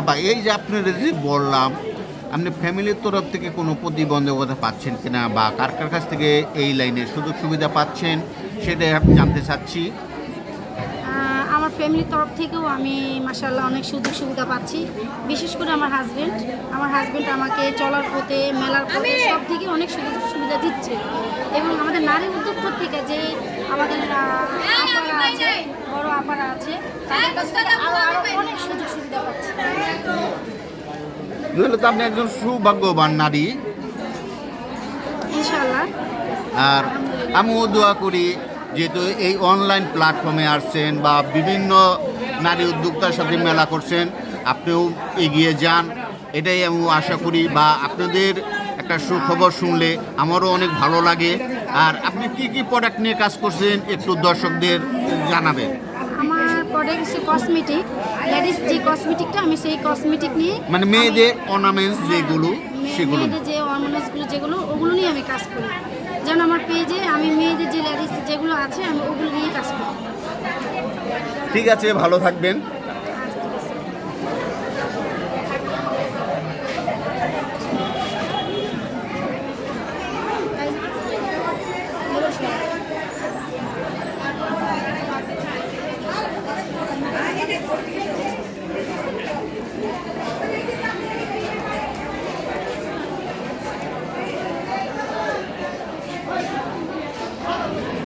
আবার এই যে আপনাদের যে বললাম, আপনি ফ্যামিলির তরফ থেকে কোনো প্রতিবন্ধকতা পাচ্ছেন কিনা বা কার কার কাছ থেকে এই লাইনে সুযোগ সুবিধা পাচ্ছেন, সেটাই আমি জানতে চাচ্ছি। আমার ফ্যামিলির তরফ থেকেও আমি মাসাল্লাহ অনেক সুযোগ সুবিধা পাচ্ছি। বিশেষ করে আমার হাজবেন্ড আমার হাজবেন্ড আমাকে চলার পথে, মেলার পথে সব থেকে অনেক সুযোগ সুবিধা দিচ্ছে। এবং আমাদের নারী উদ্যোগ থেকে যে আমাদের আপারা আছে, বড় আপারা আছে, তাদের কাছ থেকে আরও আরও অনেক সুযোগ সুবিধা পাচ্ছি নইলে তো আপনি একজন সৌভাগ্যবান নারী। আর আমিও দোয়া করি যেহেতু এই অনলাইন প্ল্যাটফর্মে আসছেন বা বিভিন্ন নারী উদ্যোক্তার সাথে মেলা করছেন আপনিও এগিয়ে যান। এটাই আমি আশা করি বা আপনাদের একটা সুখবর শুনলে আমারও অনেক ভালো লাগে। আর আপনি কি কি প্রোডাক্ট নিয়ে কাজ করছেন একটু দর্শকদের জানাবেন। প্রোডাক্ট হচ্ছে কসমেটিক লেডিস যে কসমেটিকটা আমি সেই কসমেটিক নিয়ে মানে মেয়েদের অর্নামেন্টস যেগুলো মে- সেগুলো মেয়েদের যে অর্নামেন্টসগুলো যেগুলো ওগুলো নিয়ে আমি কাজ করি। যেন আমার পেজে আমি মেয়েদের যে লেডিস যেগুলো আছে আমি ওগুলো নিয়ে কাজ করি। ঠিক আছে ভালো থাকবেন।